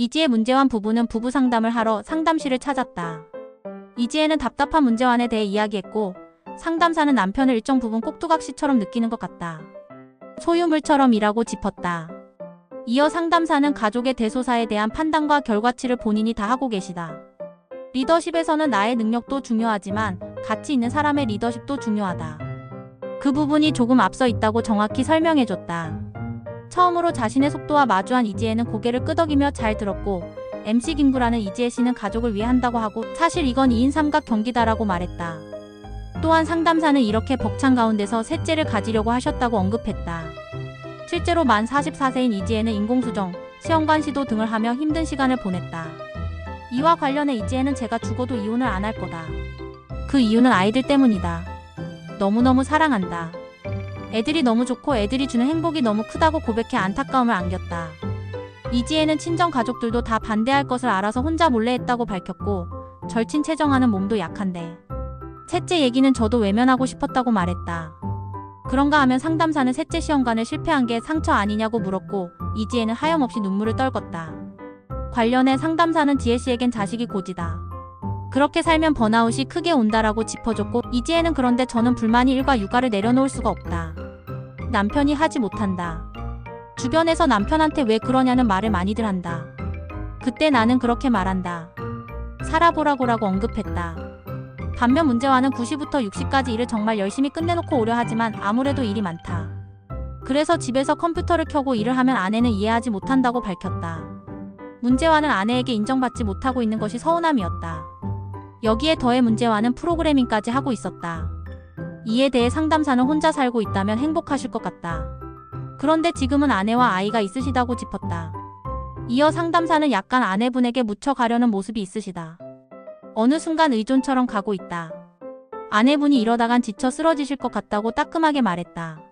이지혜 문재환 부부는 부부 상담을 하러 상담실을 찾았다. 이지혜는 답답한 문재환에 대해 이야기했고 상담사는 남편을 일정 부분 꼭두각시처럼 느끼는 것 같다. 소유물처럼 일하고 짚었다. 이어 상담사는 가족의 대소사에 대한 판단과 결과치를 본인이 다 하고 계시다. 리더십에서는 나의 능력도 중요하지만 가치 있는 사람의 리더십도 중요하다. 그 부분이 조금 앞서 있다고 정확히 설명해줬다. 처음으로 자신의 속도와 마주한 이지혜는 고개를 끄덕이며 잘 들었고 MC 김구라는 이지혜 씨는 가족을 위해 한다고 하고 사실 이건 2인 삼각 경기다라고 말했다. 또한 상담사는 이렇게 벅찬 가운데서 셋째를 가지려고 하셨다고 언급했다. 실제로 만 44세인 이지혜는 인공수정, 시험관 시도 등을 하며 힘든 시간을 보냈다. 이와 관련해 이지혜는 제가 죽어도 이혼을 안 할 거다. 그 이유는 아이들 때문이다. 너무너무 사랑한다. 애들이 너무 좋고 애들이 주는 행복이 너무 크다고 고백해 안타까움을 안겼다. 이지혜는 친정 가족들도 다 반대할 것을 알아서 혼자 몰래 했다고 밝혔고 절친 체정하는 몸도 약한데 셋째 얘기는 저도 외면하고 싶었다고 말했다. 그런가 하면 상담사는 셋째 시험관을 실패한 게 상처 아니냐고 물었고 이지혜는 하염없이 눈물을 떨궜다. 관련해 상담사는 지혜 씨에겐 자식이 고지다. 그렇게 살면 번아웃이 크게 온다라고 짚어줬고 이지혜는 그런데 저는 불만이 일과 육아를 내려놓을 수가 없다. 남편이 하지 못한다. 주변에서 남편한테 왜 그러냐는 말을 많이들 한다. 그때 나는 그렇게 말한다. 살아보라고라고 언급했다. 반면 문제와는 9시부터 6시까지 일을 정말 열심히 끝내놓고 오려 하지만 아무래도 일이 많다. 그래서 집에서 컴퓨터를 켜고 일을 하면 아내는 이해하지 못한다고 밝혔다. 문제와는 아내에게 인정받지 못하고 있는 것이 서운함이었다. 여기에 더해 문제와는 프로그래밍까지 하고 있었다. 이에 대해 상담사는 혼자 살고 있다면 행복하실 것 같다. 그런데 지금은 아내와 아이가 있으시다고 짚었다. 이어 상담사는 약간 아내분에게 묻혀가려는 모습이 있으시다. 어느 순간 의존처럼 가고 있다. 아내분이 이러다간 지쳐 쓰러지실 것 같다고 따끔하게 말했다.